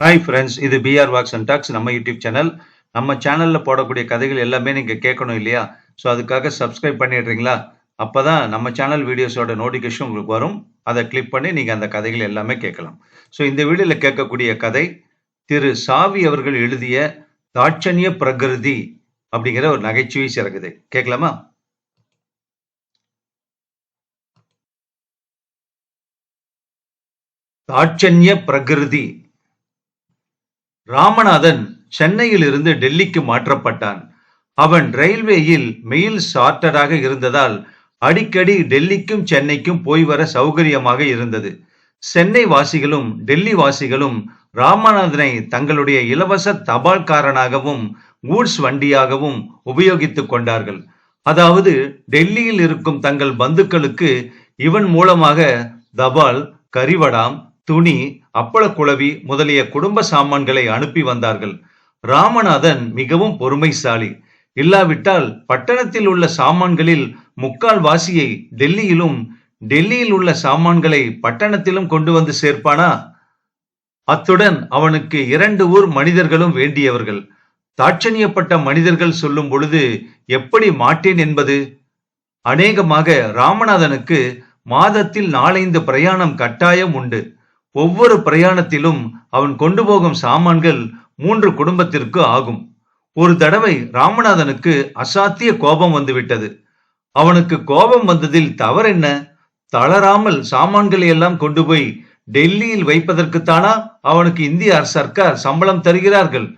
Hi friends இது PR walks and talks நம்ம YouTube channel நம்ம சேனலில் போடக்கூடிய கதைகள் எல்லாமே நீங்கள் கேட்கணும் இல்லையா? ஸோ அதுக்காக சப்ஸ்கிரைப் பண்ணிடுறீங்களா? அப்போ தான் நம்ம சேனல் வீடியோஸோட நோட்டிஃபிகேஷன் உங்களுக்கு வரும். அதை கிளிக் பண்ணி நீங்கள் அந்த கதைகள் எல்லாமே கேட்கலாம். ஸோ இந்த வீடியோவில் கேட்கக்கூடிய கதை திரு சாவி அவர்கள் எழுதிய தாட்சண்ய பிரகிருதி அப்படிங்கிற ஒரு நகைச்சுவை சிறகுது. கேட்கலாமா? தாட்சண்ய பிரகிருதி. ராமநாதன் சென்னையில் இருந்து டெல்லிக்கு மாற்றப்பட்டான். அவன் ரயில்வேயில் மெயில் சார்ட்டராக இருந்ததால் அடிக்கடி டெல்லிக்கும் சென்னைக்கும் போய் வர சௌகரியமாக இருந்தது. சென்னை வாசிகளும் டெல்லி வாசிகளும் ராமநாதனை தங்களுடைய இலவச தபால்காரனாகவும் கூட்ஸ் வண்டியாகவும் உபயோகித்துக் கொண்டார்கள். அதாவது டெல்லியில் இருக்கும் தங்கள் பந்துக்களுக்கு இவன் மூலமாக தபால் கரிவடாம் துணி அப்பளக்குழவி முதலிய குடும்ப சாமான்களை அனுப்பி வந்தார்கள். ராமநாதன் மிகவும் பொறுமைசாலி. இல்லாவிட்டால் பட்டணத்தில் உள்ள சாமான்களில் முக்கால் வாசியை டெல்லியிலும் டெல்லியில் உள்ள சாமான்களை பட்டணத்திலும் கொண்டு வந்து சேர்ப்பானா? அத்துடன் அவனுக்கு இரண்டு ஊர் மனிதர்களும் வேண்டியவர்கள். தாட்சணியப்பட்ட மனிதர்கள் சொல்லும் பொழுது எப்படி மாட்டேன் என்பது? அநேகமாக ராமநாதனுக்கு மாதத்தில் நாலைந்து பிரயாணம் கட்டாயம் உண்டு. ஒவ்வொரு பிரயாணத்திலும் அவன் கொண்டு போகும் சாமான்கள் மூன்று குடும்பத்திற்கு ஆகும். ஒரு தடவை ராமநாதனுக்கு அசாத்திய கோபம் வந்துவிட்டது. அவனுக்கு கோபம் வந்ததில் தவறென்ன? தளராமல் சாமான்களை எல்லாம் கொண்டு போய் டெல்லியில் வைப்பதற்குத்தானா அவனுக்கு இந்திய சர்க்கார் சம்பளம் தருகிறார்கள்?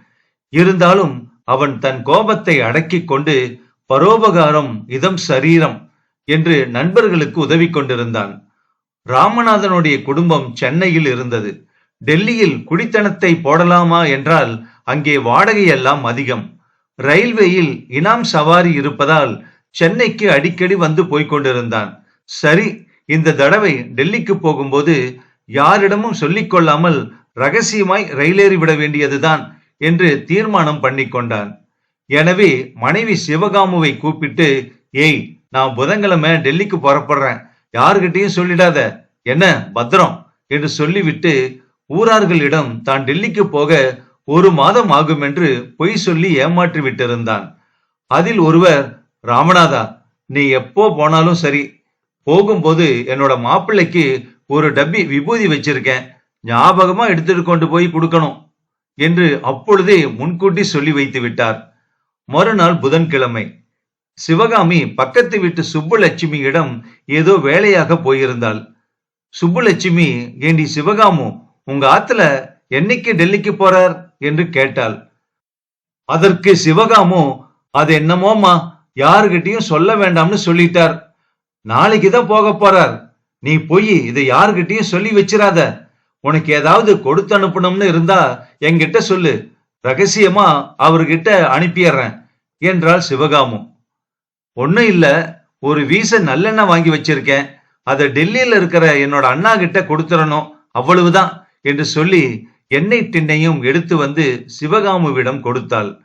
இருந்தாலும் அவன் தன் கோபத்தை அடக்கிக் கொண்டு பரோபகாரம் இதம் சரீரம் என்று நண்பர்களுக்கு உதவி கொண்டிருந்தான். ராமநாதனுடைய குடும்பம் சென்னையில் இருந்தது. டெல்லியில் குடித்தனத்தை போடலாமா என்றால் அங்கே வாடகை எல்லாம் அதிகம். ரயில்வேயில் இனாம் சவாரி இருப்பதால் சென்னைக்கு அடிக்கடி வந்து போய்கொண்டிருந்தான் சரி இந்த தடவை டெல்லிக்கு போகும்போது யாரிடமும் சொல்லிக்கொள்ளாமல் ரகசியமாய் ரயிலேறி விட வேண்டியதுதான் என்று தீர்மானம் பண்ணி கொண்டான். எனவே மனைவி சிவகாமுவை கூப்பிட்டு ஏய் நான் புதன்கிழமை டெல்லிக்கு புறப்படுறேன். யாருகிட்டையும் சொல்லிடாத. என்ன பத்திரம்? என்று சொல்லிவிட்டு ஊரார்களிடம் தான் டெல்லிக்கு போக ஒரு மாதம் ஆகும் என்று பொய் சொல்லி ஏமாற்றி விட்டிருந்தான். அதில் ஒருவர் ராமநாதா நீ எப்போ போனாலும் சரி போகும்போது என்னோட மாப்பிள்ளைக்கு ஒரு டப்பி விபூதி வச்சிருக்கேன். ஞாபகமா எடுத்துட்டு கொண்டு போய் கொடுக்கணும் என்று அப்பொழுதே முன்கூட்டி சொல்லி வைத்து விட்டார். மறுநாள் புதன்கிழமை. சிவகாமி பக்கத்து வீட்டு சுப்புலட்சுமியிடம் ஏதோ வேலையாக போயிருந்தாள். சுப்புலட்சுமி ஏண்டி சிவகாமு உங்க ஆத்துல என்னைக்கு டெல்லிக்கு போறார்? என்று கேட்டாள். அதற்கு சிவகாமு அது என்னமோமா யாருகிட்டயும் சொல்ல வேண்டாம்னு சொல்லிட்டார். நாளைக்கு தான் போக போறார். நீ போய் இதை யாருகிட்டயும் சொல்லி வச்சிடாத உனக்கு ஏதாவது கொடுத்து அனுப்பணும்னு இருந்தா என்கிட்ட சொல்லு. ரகசியமா அவர்கிட்ட அனுப்பிடுறேன் என்றாள் சிவகாமு. ஒன்றும் இல்ல ஒரு வீச நல்லெண்ணெய் வாங்கி வச்சிருக்கேன். அதை டெல்லியில இருக்கிற என்னோட அண்ணா கிட்ட கொடுத்துடணும் அவ்வளவுதான் என்று சொல்லி எண்ணெய் டின்னையும் எடுத்து வந்து சிவகாமுவிடம் கொடுத்தாள்.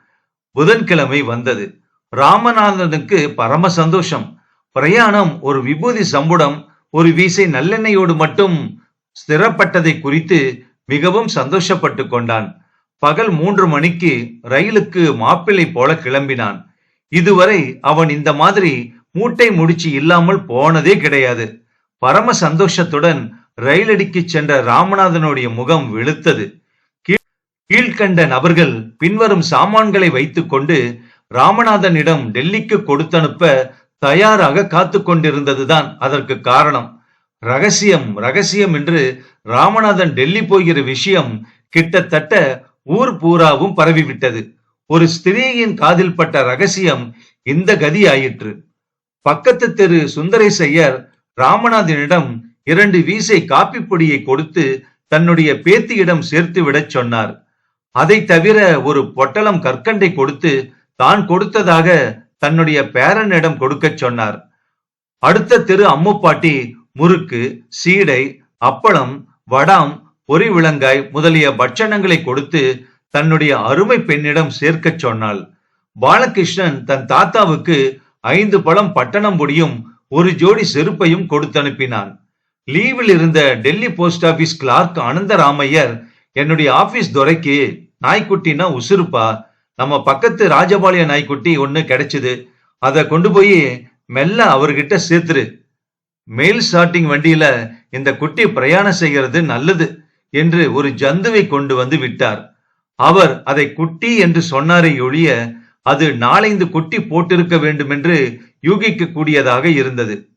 புதன்கிழமை வந்தது. ராமநாதனுக்கு பரம சந்தோஷம். பிரயாணம் ஒரு விபூதி சம்புடம் ஒரு வீசை நல்லெண்ணெயோடு மட்டும் ஸ்திரப்பட்டதை குறித்து மிகவும் சந்தோஷப்பட்டு கொண்டான். பகல் மூன்று மணிக்கு ரயிலுக்கு மாப்பிள்ளை போல கிளம்பினான். இதுவரை அவன் இந்த மாதிரி மூட்டை முடிச்சு இல்லாமல் போனதே கிடையாது. பரம சந்தோஷத்துடன் ரயிலடிக்கு சென்ற ராமநாதனுடைய முகம் வெளுத்தது. கீழ்கண்ட நபர்கள் பின்வரும் சாமான்களை வைத்துக்கொண்டு ராமநாதனிடம் டெல்லிக்கு கொடுத்தனுப்ப தயாராக காத்து கொண்டிருந்ததுதான் அதற்கு காரணம். ரகசியம் ரகசியம் என்று ராமநாதன் டெல்லி போகிற விஷயம் கிட்டத்தட்ட ஊர் பூராவும் பரவிவிட்டது. ஒரு ஸ்திரீயின் காதில் பட்ட ரகசியம் இந்த கதி ஆயிற்று பக்கத்து தெரு சுந்தரேசையர் ராமநாதனிடம் இரண்டு வீசை காப்பி பொடியை கொடுத்து தன்னுடைய பேத்தியிடம் சேர்த்து விடச் சொன்னார். அதை தவிர ஒரு பொட்டலம் கற்கண்டை கொடுத்து தான் கொடுத்ததாக தன்னுடைய பேரனிடம் கொடுக்கச் சொன்னார். அடுத்த தெரு அம்முப்பாட்டி முறுக்கு சீடை அப்பளம் வடாம் பொறி விளங்காய் முதலிய பட்சணங்களை கொடுத்து தன்னுடைய அருமை பெண்ணிடம் சேர்க்கச் சொன்னாள். பாலகிருஷ்ணன் தன் தாத்தாவுக்கு ஐந்து பழம் பட்டணம் பொடியும் ஒரு ஜோடி செருப்பையும் கொடுத்து அனுப்பினான். லீவில் இருந்த Delhi post office clerk Anantharamaiyar என்னுடைய ஆபீஸ் துறைக்கு நாய்க்குட்டினா உசுருப்பா நம்ம பக்கத்து ராஜபாளைய நாய்க்குட்டி ஒண்ணு கிடைச்சது. அதை கொண்டு போய் மெல்ல அவர்கிட்ட சேர்த்துரு. மெயில் ஸ்டார்டிங் வண்டியில இந்த குட்டி பிரயாணம் செய்கிறது நல்லது என்று ஒரு ஜந்துவை கொண்டு வந்து விட்டார். அவர் அதை குட்டி என்று சொன்னாரே ஒழிய அது நாலைந்து குட்டி போட்டிருக்க வேண்டும் என்று யூகிக்க கூடியதாக இருந்தது.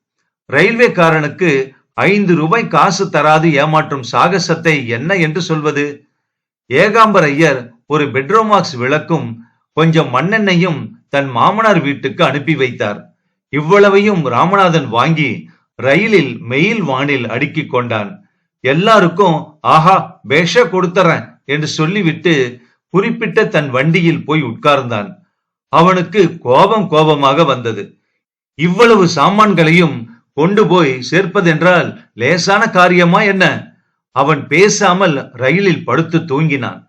ரயில்வேக்காரனுக்கு ஐந்து ரூபாய் காசு தராது ஏமாற்றும் சாகசத்தை என்ன என்று சொல்வது? ஏகாம்பர் ஐயர் ஒரு பெட்ரோமாக்ஸ் விளக்கும் கொஞ்சம் மண்ணெண்ணையும் தன் மாமனார் வீட்டுக்கு அனுப்பி வைத்தார். இவ்வளவையும் ராமநாதன் வாங்கி ரயிலில் மெயில் வானில் அடுக்கிக் கொண்டான். எல்லாருக்கும் ஆஹா பேஷ கொடுத்தறேன். என்று சொல்லிவிட்டு குறிப்பிட்ட தன் வண்டியில் போய் உட்கார்ந்தான். அவனுக்கு கோபம் கோபமாக வந்தது. இவ்வளவு சாமான்களையும் கொண்டு போய் சேர்ப்பதென்றால் லேசான காரியமா என்ன? அவன் பேசாமல் ரயிலில் படுத்து தூங்கினான்.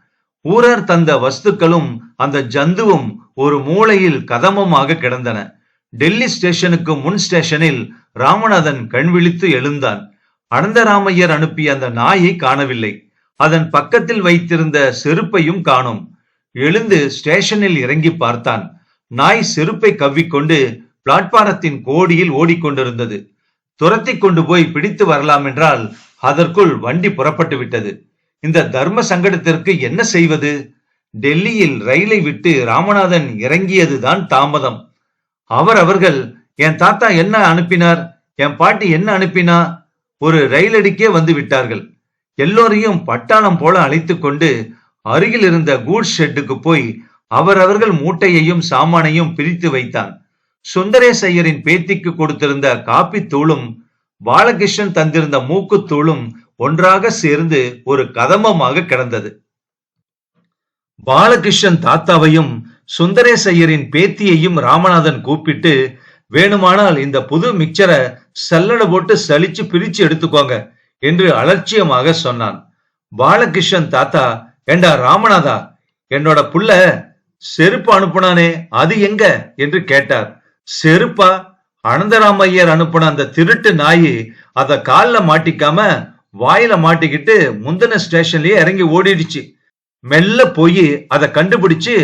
ஊரர் தந்த வஸ்துக்களும் அந்த ஜந்துவும் ஒரு மூலையில் கதமமாக கிடந்தன. டெல்லி ஸ்டேஷனுக்கு முன் ஸ்டேஷனில் ராமநாதன் கண் விழித்து எழுந்தான். அனந்தராமையர் அனுப்பிய அந்த நாயை காணவில்லை. அதன் பக்கத்தில் வைத்திருந்த செருப்பையும் காணும். எழுந்து ஸ்டேஷனில் இறங்கி பார்த்தான். நாய் செருப்பை கவ்விக்கொண்டு பிளாட்பாரத்தின் கோடியில் ஓடிக்கொண்டிருந்தது. துரத்தி கொண்டு போய் பிடித்து வரலாம் என்றால் அதற்குள் வண்டி புறப்பட்டு விட்டது. இந்த தர்ம சங்கடத்திற்கு என்ன செய்வது? டெல்லியில் ரயிலை விட்டு ராமநாதன் இறங்கியதுதான் தாமதம். அவர் அவர்கள் என் தாத்தா என்ன அனுப்பினார்? என் பாட்டி என்ன அனுப்பினா? ஒரு ரயிலடிக்கே வந்து விட்டார்கள். எல்லோரையும் பட்டாளம் போல அழைத்து கொண்டு அருகில் இருந்த கூட் ஷெட்டுக்கு போய் அவரவர்கள் மூட்டையையும் சாமானையும் பிரித்து வைத்தான். சுந்தரேஷ் ஐயரின் பேத்திக்கு கொடுத்திருந்த காப்பி தூளும் பாலகிருஷ்ணன் தந்திருந்த மூக்குத்தூளும் ஒன்றாக சேர்ந்து ஒரு கதமமாக கிடந்தது. பாலகிருஷ்ணன் தாத்தாவையும் சுந்தரேஷ் ஐயரின் பேத்தியையும் ராமநாதன் கூப்பிட்டு வேணுமானால் இந்த புது மிக்சரை சல்லடை போட்டு சலிச்சு பிரிச்சு எடுத்துக்கோங்க. என்று அலட்சியமாக சொன்னான். பாலகிருஷ்ணன் தாத்தா ஏண்டா ராமநாதா? என்னோட புள்ள செருப்பு அனுப்புனானே அது எங்க? என்று கேட்டார். செருப்பா? அனந்தராமையர் அனுப்புன அந்த திருட்டு நாயி அத கால்ல மாட்டிக்காம வாயில மாட்டிக்கிட்டு முந்தின ஸ்டேஷன்லயே இறங்கி ஓடிடுச்சு. மெல்ல போய் அதை கண்டுபிடிச்சு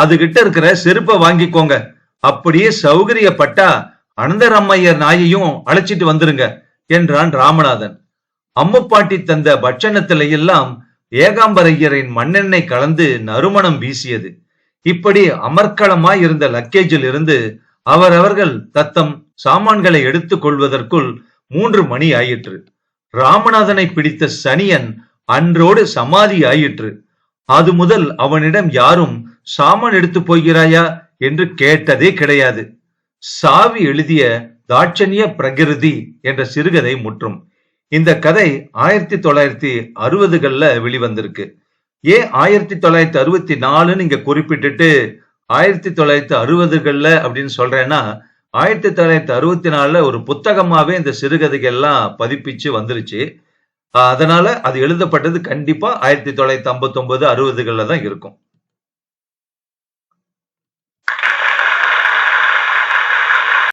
அதுகிட்ட இருக்கிற செருப்பை வாங்கிக்கோங்க. அப்படியே சௌகரியப்பட்டா அனந்தராமையர் நாயையும் அழைச்சிட்டு வந்துருங்க என்றான் ராமநாதன். அம்முப்பாட்டி தந்த பட்சணத்தில எல்லாம் ஏகாம்பரையரின் மண்ணெண்ணெய் கலந்து நறுமணம் வீசியது. இப்படி அமர்க்களமாய் இருந்த லக்கேஜில் இருந்து அவரவர்கள் தத்தம் சாமான்களை எடுத்துக் கொள்வதற்குள் மூன்று மணி ஆயிற்று. ராமநாதனை பிடித்த சனியன் அன்றோடு சமாதி ஆயிற்று. அது முதல் அவனிடம் யாரும் சாமான் எடுத்து போகிறாயா? என்று கேட்டதே கிடையாது. சாவி எழுதிய தாட்சணிய பிரகிருதி என்ற சிறுகதை முற்றும். இந்த கதை ஆயிரத்தி தொள்ளாயிரத்தி அறுபதுகள்ல வெளிவந்திருக்கு. ஏன் ஆயிரத்தி தொள்ளாயிரத்தி அறுபத்தி நாலுன்னு இங்க குறிப்பிட்டுட்டு ஆயிரத்தி தொள்ளாயிரத்தி அறுபதுகள்ல அப்படின்னு சொல்றேன்னா ஆயிரத்தி தொள்ளாயிரத்தி அறுபத்தி நாலுல ஒரு புத்தகமாவே இந்த சிறுகதைகள்லாம் பதிப்பிச்சு வந்துருச்சு. அதனால அது எழுதப்பட்டது கண்டிப்பா ஆயிரத்தி தொள்ளாயிரத்தி ஐம்பத்தி ஒன்பது அறுபதுகள்ல தான் இருக்கும்.